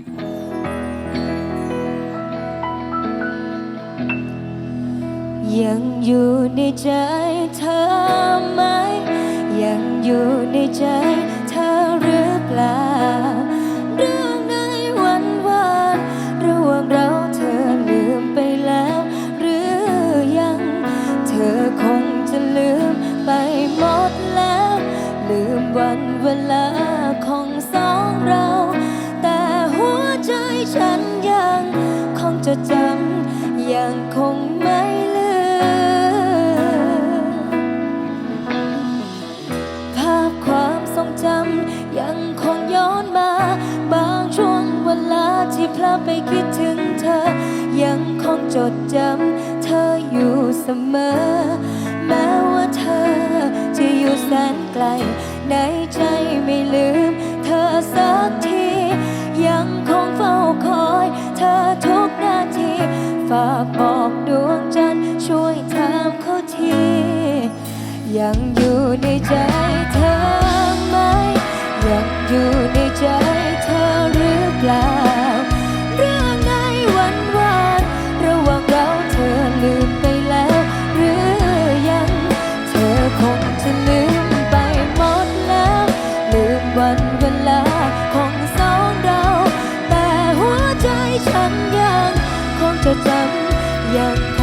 ยังอยู่ในใจเธอไหม ยังอยู่ในใจเธอหรือเปล่า เรื่องในวันวานระหว่างเราเธอลืมไปแล้ว หรือยัง เธอคงจะลืมไปหมดแล้ว ลืมวันเวลา จะจำอย่างคงไม่ลืมภาพความทรงจำยังคงย้อนมา บางช่วงเวลาที่พลาไปคิดถึงเธอ ยังคงจดจำเธออยู่เสมอ ฝากบอกดวงจันทร์ช่วยถามเขาที ยังอยู่ในใจ 日